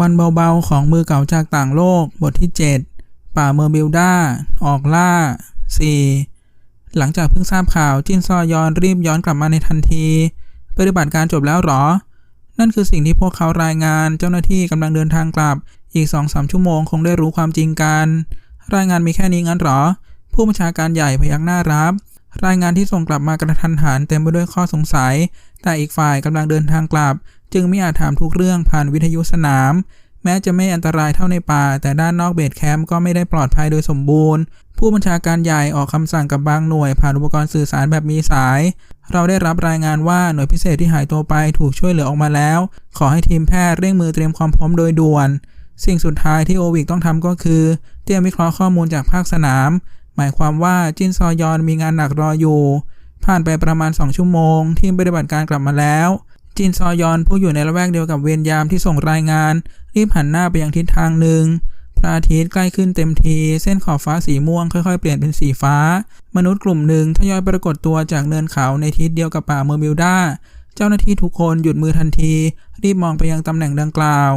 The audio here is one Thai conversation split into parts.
วันเบาๆของมือเก่าจากต่างโลกบทที่ 7 ป่าเมอร์บิลดาออกล่า 4 หลังจากเพิ่งทราบข่าวจินซอยอนรีบย้อนกลับมาในทันที ปฏิบัติการจบแล้วหรอ นั่นคือสิ่งที่พวกเขารายงานเจ้าหน้าที่กำลังเดินทางกลับ อีกสองสามชั่วโมงคงได้รู้ความจริงกัน รายงานมีแค่นี้งั้นหรอ ผู้บัญชาการใหญ่พยักหน้ารับ รายงานที่ส่งกลับมากระทันหันเต็มไปด้วยข้อสงสัย แต่อีกฝ่ายกำลังเดินทางกลับ จึงไม่อาจถามทุกเรื่องผ่านวิทยุสนาม แม้จะไม่อันตรายเท่าในป่า แต่ด้านนอกเบสแคมป์ก็ไม่ได้ปลอดภัยโดยสมบูรณ์ ผู้บัญชาการใหญ่ออกคำสั่งกับบางหน่วย ผ่านอุปกรณ์สื่อสารแบบมีสาย เราได้รับรายงานว่าหน่วยพิเศษที่หายตัวไปถูกช่วยเหลือออกมาแล้ว ขอให้ทีมแพทย์เร่งมือเตรียมความพร้อมโดยด่วน สิ่งสุดท้ายที่โอวิกต้องทำก็คือ เตรียมวิเคราะห์ข้อมูลจากภาคสนาม หมายความว่าจินซอยอนมีงานหนักรออยู่ ผ่านไปประมาณ 2 ชั่วโมง ทีมปฏิบัติการกลับมาแล้ว จินซอยอนผู้อยู่ในละแวกเดียวกับเวรยามที่ส่งรายงาน รีบหันหน้าไปยังทิศทางหนึ่งพระอาทิตย์ใกล้ขึ้นเต็มที เส้นขอบฟ้าสีม่วงค่อยๆ เปลี่ยนเป็นสีฟ้า มนุษย์กลุ่มหนึ่งทยอยปรากฏตัวจากเนินเขาในทิศเดียวกับป่าเมอร์มิลดาเจ้าหน้าที่ทุกคนหยุดมือทันที รีบมองไปยังตำแหน่งดังกล่าว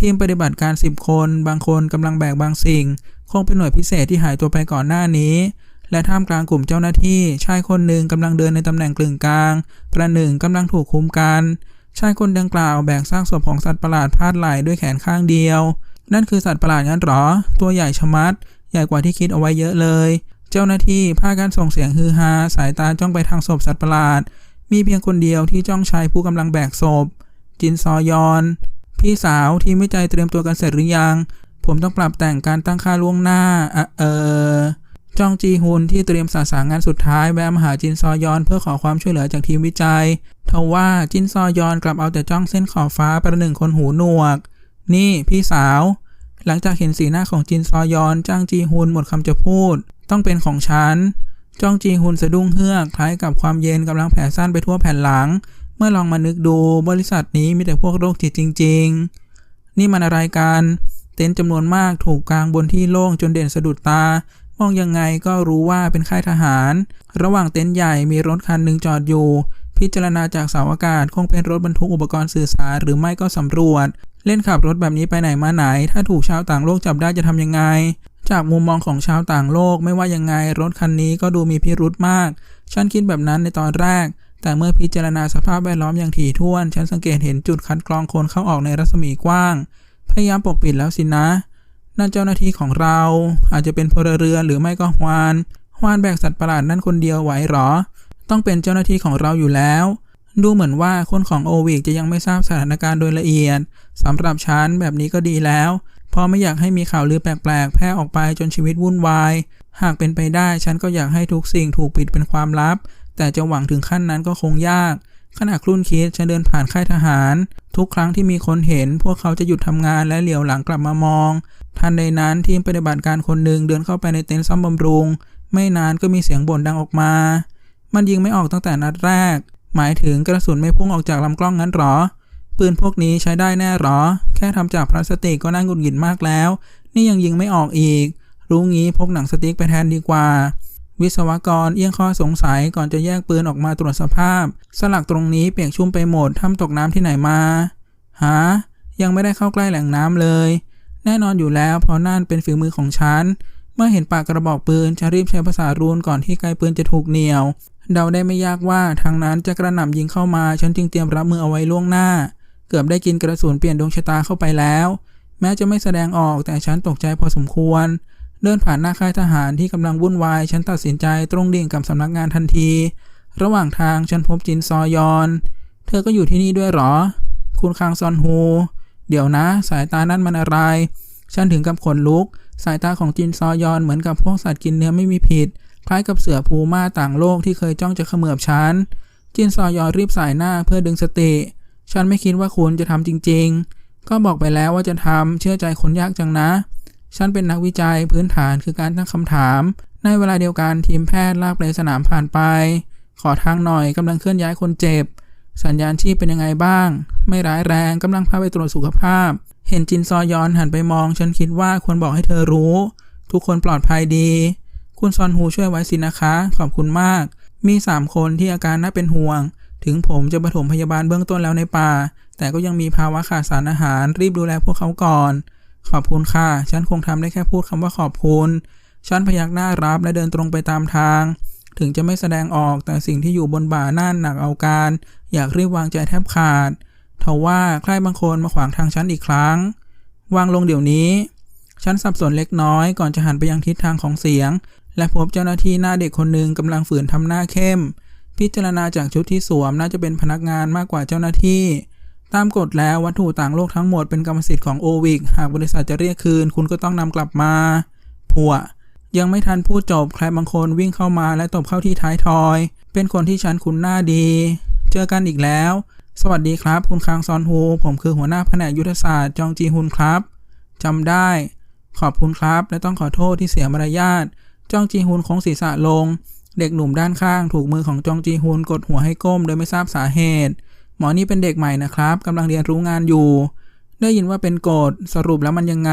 ทีมปฏิบัติการ 10 คน บางคนกำลังแบกบางสิ่ง คงเป็นหน่วยพิเศษที่หายตัวไปก่อนหน้านี้ และท่ามกลางกลุ่มเจ้าหน้าที่ ชายคนหนึ่งกำลังเดินในตำแหน่งกลึงกลาง ประหนึ่งกำลังถูกคุมกัน ชายคนดังกล่าวแบกซากศพของสัตว์ประหลาดพาดไหล่ด้วยแขนข้างเดียว นั่นคือสัตว์ประหลาดงั้นหรอ ตัวใหญ่ชะมัด ใหญ่กว่าที่คิดเอาไว้เยอะเลย เจ้าหน้าที่พากันส่งเสียงฮือฮา สายตาจ้องไปทางศพสัตว์ประหลาด มีเพียงคนเดียวที่จ้องชายผู้กำลังแบกศพ จินซอยอน พี่สาวทีมวิจัยเตรียมตัวกันเสร็จหรือยัง ผมต้องปรับแต่งการตั้งค่าล่วงหน้าอะเออ จองจีฮุนที่เตรียมสาสางงานสุดท้ายแวะมาหาจินซอยอนเพื่อขอความช่วยเหลือจากทีมวิจัยทว่าจินซอยอนกลับเอาแต่จ้องเส้นขอบฟ้าประหนึ่งคนหูหนวก นี่พี่สาว หลังจากเห็นสีหน้าของจินซอยอนจ้างจีฮุนหมดคำจะพูด ต้องเป็นของฉันจ้องจีฮุนสะดุ้งเฮือกคล้ายกับความเย็นกำลังแผ่ซ่านไปทั่วแผ่นหลัง เมื่อลองมานึกดูบริษัทนี้มีแต่พวกโรคจิตจริง ๆ นี่มันอะไรกันเต็นท์จำนวนมากถูกกางบนที่โล่งจนเด่นสะดุดตา มองยังไงก็รู้ว่าเป็นค่ายทหาร ระหว่างเต็นท์ใหญ่มีรถคันหนึ่งจอดอยู่ พิจารณาจากเสาอากาศคงเป็นรถบรรทุกอุปกรณ์สื่อสารหรือไม่ก็สำรวจ เล่นขับรถแบบนี้ไปไหนมาไหน ถ้าถูกชาวต่างโลกจับได้จะทำยังไง จากมุมมองของชาวต่างโลกไม่ว่ายังไงรถคันนี้ก็ดูมีพิรุธมาก ฉันคิดแบบนั้นในตอนแรก แต่เมื่อพิจารณาสภาพแวดล้อมอย่างถี่ถ้วน ฉันสังเกตเห็นจุดคัดกรองคนเข้าออกในรัศมีกว้าง พยายามปกปิดแล้วสินะ นั่นเจ้าหน้าที่ของเรา อาจจะเป็นพลเรือนหรือไม่ก็ฮวานฮวานแบกสัตว์ประหลาดนั่นคนเดียวไหวหรอ ต้องเป็นเจ้าหน้าที่ของเราอยู่แล้ว ดูเหมือนว่าคนของโอวิกจะยังไม่ทราบสถานการณ์โดยละเอียดสำหรับฉันแบบนี้ก็ดีแล้วเพราะไม่อยากให้มีข่าวลือแปลกๆ แพร่ออกไปจนชีวิตวุ่นวาย หากเป็นไปได้ฉันก็อยากให้ทุกสิ่งถูกปิดเป็นความลับ แต่จะหวังถึงขั้นนั้นก็คงยากขณะครุ่นคิดฉันเดินผ่านค่ายทหาร ทุกครั้งที่มีคนเห็น พวกเขาจะหยุดทำงานและเหลียวหลังกลับมามอง ทันใดนั้นทีมปฏิบัติการคนหนึ่งเดินเข้าไปในเต็นท์ซ่อมบำรุง ไม่นานก็มีเสียงบ่นดังออกมา มันยิงไม่ออกตั้งแต่นัดแรก หมายถึงกระสุนไม่พุ่งออกจากลำกล้องงั้นหรอ ปืนพวกนี้ใช้ได้แน่หรอ แค่ทำจากพลาสติกก็น่าหงุดหงิดมากแล้ว นี่ยังยิงไม่ออกอีก รู้งี้พกหนังสติ๊กไปแทนดีกว่า วิศวกรเอียงข้อสงสัยก่อนจะแยกปืนออกมาตรวจสภาพ สลักตรงนี้เปียกชุ่มไปหมดทำตกน้ำที่ไหนมา หา ยังไม่ได้เข้าใกล้แหล่งน้ำเลย แน่นอนอยู่แล้วเพราะนั่นเป็นฝีมือของฉัน เมื่อเห็นปากกระบอกปืนจะรีบใช้ภาษารูนก่อนที่ไกลปืนจะถูกเหนี่ยว เดาได้ไม่ยากว่าทางนั้นจะกระหน่ำยิงเข้ามา ฉันจึงเตรียมรับมือเอาไว้ล่วงหน้า เกือบได้กินกระสุนเปลี่ยนดวงชะตาเข้าไปแล้ว แม้จะไม่แสดงออกแต่ฉันตกใจพอสมควร เดินผ่านหน้าค่ายทหารที่กำลังวุ่นวาย ฉันตัดสินใจตรงดิ่งกับสำนักงานทันที ระหว่างทางฉันพบจินซอยอน เธอก็อยู่ที่นี่ด้วยหรอ คุณคางซอนฮู เดี๋ยวนะ สายตานั่นมันอะไร ฉันถึงกับขนลุก สายตาของจินซอยอนเหมือนกับพวกสัตว์กินเนื้อไม่มีผิด คล้ายกับเสือภูม่าต่างโลกที่เคยจ้องจะเขมือบฉัน จินซอยอนรีบสายหน้าเพื่อดึงสติ ฉันไม่คิดว่าคุณจะทำจริง ๆ ก็บอกไปแล้วว่าจะทำเชื่อใจคนยากจังนะ ฉันเป็นนักวิจัยพื้นฐานคือการตั้งคำถาม ในเวลาเดียวกันทีมแพทย์ลากไปสนามผ่านไป ขอทางหน่อยกำลังเคลื่อนย้ายคนเจ็บ สัญญาณชีพเป็นยังไงบ้าง ไม่ร้ายแรงกำลังพาไปตรวจสุขภาพ เห็นจินซอยอนหันไปมอง ฉันคิดว่าควรบอกให้เธอรู้ ทุกคนปลอดภัยดี คุณซอนฮูช่วยไว้สินะคะ ขอบคุณมาก มีสามคนที่อาการน่าเป็นห่วง ถึงผมจะปฐมพยาบาลเบื้องต้นแล้วในป่า แต่ก็ยังมีภาวะขาดสารอาหาร รีบดูแลพวกเขาก่อน ขอบคุณค่ะ ฉันคงทำได้แค่พูดคำว่าขอบคุณ ฉันพยักหน้ารับและเดินตรงไปตามทาง ถึงจะไม่แสดงออกแต่สิ่งที่อยู่บนบ่านั่นหนักเอาการ อยากรีบวางใจแทบขาดทว่าใครบางคนมาขวางทางฉันอีกครั้ง วางลงเดี๋ยวนี้ ฉันสับสนเล็กน้อยก่อนจะหันไปยังทิศทางของเสียง และพบเจ้าหน้าที่หน้าเด็กคนหนึ่งกำลังฝืนทำหน้าเข้ม พิจารณาจากชุดที่สวมน่าจะเป็นพนักงานมากกว่าเจ้าหน้าที่ ตามกฎแล้ววัตถุต่างโลกทั้งหมดเป็นกรรมสิทธิ์ของโอวิกหากบริษัทจะเรียกคืน คุณก็ต้องนำกลับมา ผัว ยังไม่ทันพูดจบใครบางคนวิ่งเข้ามาและตบเข้าที่ท้ายทอย เป็นคนที่ฉันคุ้นหน้าดี เจอกันอีกแล้ว สวัสดีครับ คุณคางซอนฮู ผมคือหัวหน้าแผนกยุทธศาสตร์จองจีฮุนครับจำได้ ขอบคุณครับ และต้องขอโทษที่เสียมารยาทจองจีฮุนโค้งศีรษะลง เด็กหนุ่มด้านข้างถูกมือของจองจีฮุนกดหัวให้ก้มโดยไม่ทราบสาเหตุ หมอนี่เป็นเด็กใหม่นะครับกำลังเรียนรู้งานอยู่ ได้ยินว่าเป็นโกฎสรุปแล้วมันยังไง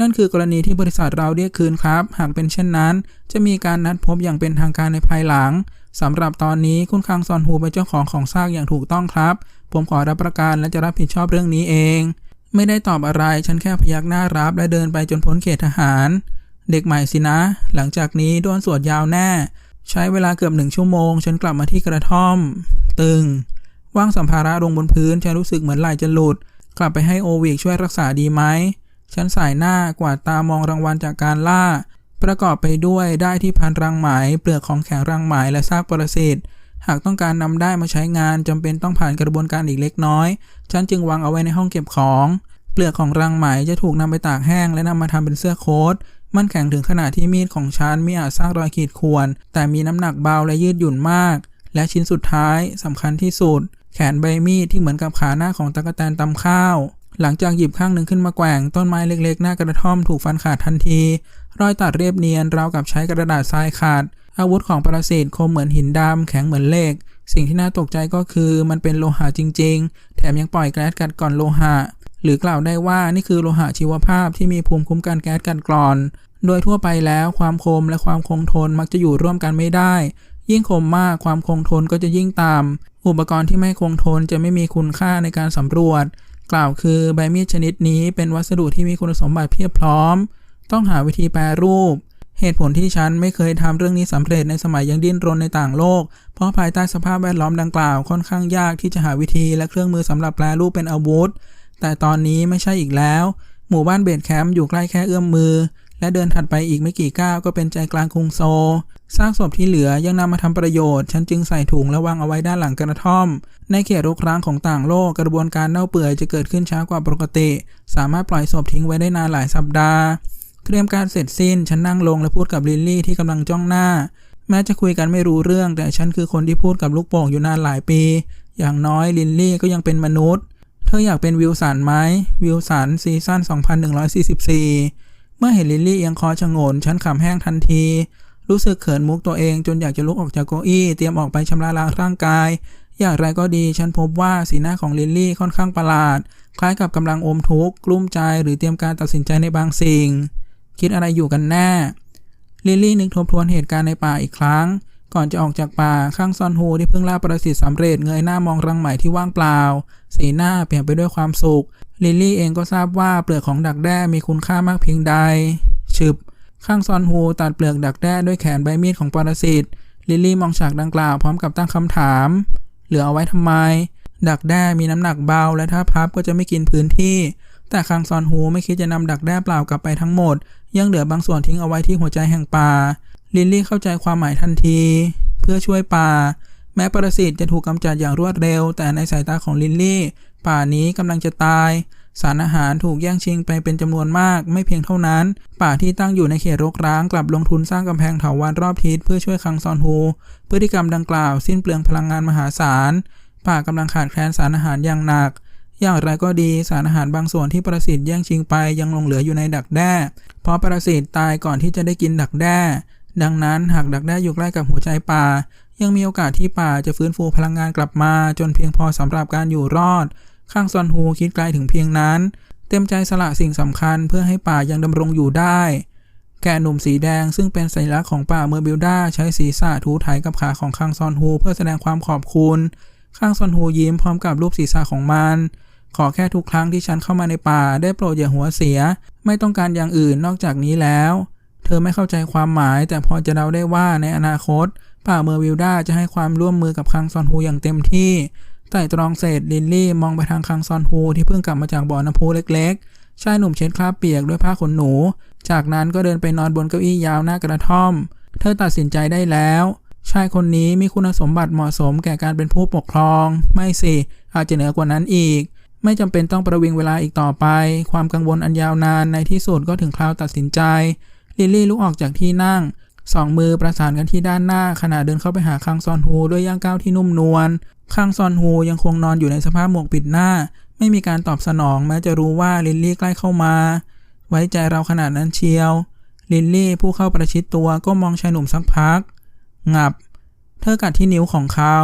นั่นคือกรณีที่บริษัทเราเรียกคืนครับ หากเป็นเช่นนั้น จะมีการนัดพบอย่างเป็นทางการในภายหลังสำหรับตอนนี้คุณคังซอนฮูเป็นเจ้าของของซากอย่างถูกต้องครับ ผมขอรับประกันและจะรับผิดชอบเรื่องนี้เอง ไม่ได้ตอบอะไร ฉันแค่พยักหน้ารับและเดินไปจนพ้นเขตทหาร เด็กใหม่สินะ หลังจากนี้โดนสวดยาวแน่ ใช้เวลาเกือบหนึ่งชั่วโมง ฉันกลับมาที่กระท่อม ตึงวางสัมภาระลงบนพื้น ฉันรู้สึกเหมือนไหล่จะหลุด กลับไปให้โอวิกช่วยรักษาดีไหม ฉันสายหน้ากวาดตามองรางวัลจากการล่า ประกอบไปด้วยได้ที่พันรังไหม เปลือกของแข็งรังไหมและซากปรสิตหากต้องการนำได้มาใช้งานจำเป็นต้องผ่านกระบวนการอีกเล็กน้อย ฉันจึงวางเอาไว้ในห้องเก็บของ เปลือกของรังไหมจะถูกนำไปตากแห้ง และนำมาทำเป็นเสื้อโค้ทมันแข็งถึงขนาดที่มีดของฉันไม่อาจสร้างรอยขีดข่วน แต่มีน้ำหนักเบาและยืดหยุ่นมาก และชิ้นสุดท้ายสำคัญที่สุด แขนใบมีดที่เหมือนกับขาหน้าของตะกแตนตำข้าว หลังจากหยิบข้างหนึ่งขึ้นมาแกว่งต้นไม้เล็กๆ หน้ากระท่อมถูกฟันขาดทันที รอยตัดเรียบเนียนราวกับใช้กระดาษทรายขาด อาวุธของปรสิตคมเหมือนหินดำแข็งเหมือนเหล็ก สิ่งที่น่าตกใจก็คือมันเป็นโลหะจริง ๆ แถมยังปล่อยแก๊สกัดกร่อนโลหะ หรือกล่าวได้ว่านี่คือโลหะชีวภาพที่มีภูมิคุ้มกันแก๊สกัดกร่อน โดยทั่วไปแล้วความคมและความคงทนมักจะอยู่ร่วมกันไม่ได้ ยิ่งคมมากความคงทนก็จะยิ่งต่ำอุปกรณ์ที่ไม่คงทนจะไม่มีคุณค่าในการสำรวจ กล่าวคือใบมีดชนิดนี้เป็นวัสดุที่มีคุณสมบัติเพียบพร้อม ต้องหาวิธีแปรรูป เหตุผลที่ฉันไม่เคยทำเรื่องนี้สำเร็จในสมัยยังดิ้นรนในต่างโลก เพราะภายใต้สภาพแวดล้อมดังกล่าวค่อนข้างยากที่จะหาวิธีและเครื่องมือสำหรับแปรรูปเป็นอาวุธ แต่ตอนนี้ไม่ใช่อีกแล้ว หมู่บ้านเบดแคมป์อยู่ใกล้แค่เอื้อมมือ และเดินถัดไปอีกไม่กี่ก้าวก็เป็นใจกลางกรุงโซลซากศพที่เหลือยังนำมาทำประโยชน์ ฉันจึงใส่ถุงและวางเอาไว้ด้านหลังกระท่อม ในเขตรกร้างของต่างโลกกระบวนการเน่าเปื่อยจะเกิดขึ้นช้ากว่าปกติ สามารถปล่อยศพทิ้งไว้ได้นานหลายสัปดาห์เตรียมการเสร็จสิ้น ฉันนั่งลงและพูดกับลิลลี่ที่กำลังจ้องหน้า แม้จะคุยกันไม่รู้เรื่อง แต่ฉันคือคนที่พูดกับลูกโป่งอยู่นานหลายปี อย่างน้อยลินลี่ก็ยังเป็นมนุษย์ เธออยากเป็นวิลสันไหมวิลสันซีซั่น2144 มื่อเห็นลิลลี่เอียงคอชะโงนฉันขำแห้งทันที รู้สึกเขินมุกตัวเองจนอยากจะลุกออกจากเก้าอี้เตรียมออกไปชำระล้างร่างกาย อย่างไรก็ดีฉันพบว่าสีหน้าของลิลลี่ค่อนข้างประหลาด คล้ายกับกำลังอมทุกข์กลุ้มใจหรือเตรียมการตัดสินใจในบางสิ่ง คิดอะไรอยู่กันแน่ลิลลี่นึกทบทวนเหตุการณ์ในป่าอีกครั้ง ก่อนจะออกจากป่าข้างซอนฮูที่เพิ่งล่าประสิทธิ์สำเร็จเงยหน้ามองรังไหม่ที่ว่างเปล่า สีหน้าเปลี่ยนไปด้วยความสุข ลิลลี่เองก็ทราบว่าเปลือกของดักแด้มีคุณค่ามากเพียงใดฉึบข้างซอนฮูตัดเปลือกดักแด้ด้วยแขนใบมีดของปรสิตลิลลี่มองฉากดังกล่าวพร้อมกับตั้งคำถาม เหลือเอาไว้ทำไม ดักแด้มีน้ำหนักเบาและถ้าพับก็จะไม่กินพื้นที่ แต่คังซอนฮูไม่คิดจะนำดักแด้เปล่ากลับไปทั้งหมด ยังเหลือบางส่วนทิ้งเอาไว้ที่หัวใจแห่งป่า ลิลลี่เข้าใจความหมายทันที เพื่อช่วยป่า แม้ปรสิตจะถูกกำจัดอย่างรวดเร็ว แต่ในสายตาของลิลลี่ ป่านี้กำลังจะตาย สารอาหารถูกแย่งชิงไปเป็นจำนวนมาก ไม่เพียงเท่านั้น ป่าที่ตั้งอยู่ในเขตรกร้างกลับลงทุนสร้างกำแพงเถาวัลย์รอบทิศเพื่อช่วยคังซอนฮูพฤติกรรมดังกล่าวสิ้นเปลืองพลังงานมหาศาล ป่ากำลังขาดแคลนสารอาหารอย่างหนัก อย่างไรก็ดีสารอาหารบางส่วนที่ปรสิตแย่งชิงไปยังหลงเหลืออยู่ในดักแด้ เพราะปรสิตตายก่อนที่จะได้กินดักแด้ ดังนั้นหากดักแด้อยู่ใกล้กับหัวใจป่ายังมีโอกาสที่ป่าจะฟื้นฟูพลังงานกลับมาจนเพียงพอสำหรับการอยู่รอด ข้างซอนฮูคิดไกลถึงเพียงนั้น เต็มใจสละสิ่งสำคัญเพื่อให้ป่ายังดำรงอยู่ได้ แกะหนุ่มสีแดงซึ่งเป็นสัญลักษณ์ของป่าเมอร์บิลดาใช้ศีรษะถูไถกับขาของคังซอนฮูเพื่อแสดงความขอบคุณ ข้างซอนฮูยิ้มพร้อมกับรูปศีรษะของมัน ขอแค่ทุกครั้งที่ฉันเข้ามาในป่าได้โปรดอย่าหัวเสีย ไม่ต้องการอย่างอื่นนอกจากนี้แล้ว เธอไม่เข้าใจความหมาย แต่พอจะเดาได้ว่าในอนาคต ป่าเมอร์วิลดาจะให้ความร่วมมือกับคังซอนฮูอย่างเต็มที่ ไต่ตรองเสร็จลินลี่มองไปทางคังซอนฮูที่เพิ่งกลับมาจากบ่อน้ำพุเล็กๆ ชายหนุ่มเช็ดคราบเปียกด้วยผ้าขนหนู จากนั้นก็เดินไปนอนบนเก้าอี้ยาวหน้ากระท่อม เธอตัดสินใจได้แล้ว ชายคนนี้มีคุณสมบัติเหมาะสมแก่การเป็นผู้ปกครอง ไม่สิ อาจจะเหนือกว่านั้นอีก ไม่จำเป็นต้องประวิงเวลาอีกต่อไป ความกังวลอันยาวนานในที่สุดก็ถึงคราวตัดสินใจ ลิลลี่ลุกออกจากที่นั่ง สองมือประสานกันที่ด้านหน้าขณะเดินเข้าไปหาคังซอนฮูด้วยย่างก้าวที่นุ่มนวลคังซอนฮูยังคงนอนอยู่ในสภาพหมวกปิดหน้า ไม่มีการตอบสนองแม้จะรู้ว่าลินลี่ใกล้เข้ามา ไว้ใจเราขนาดนั้นเชียว ลินลี่ผู้เข้าประชิดตัวก็มองชายหนุ่มสักพัก งับ เธอกัดที่นิ้วของเขา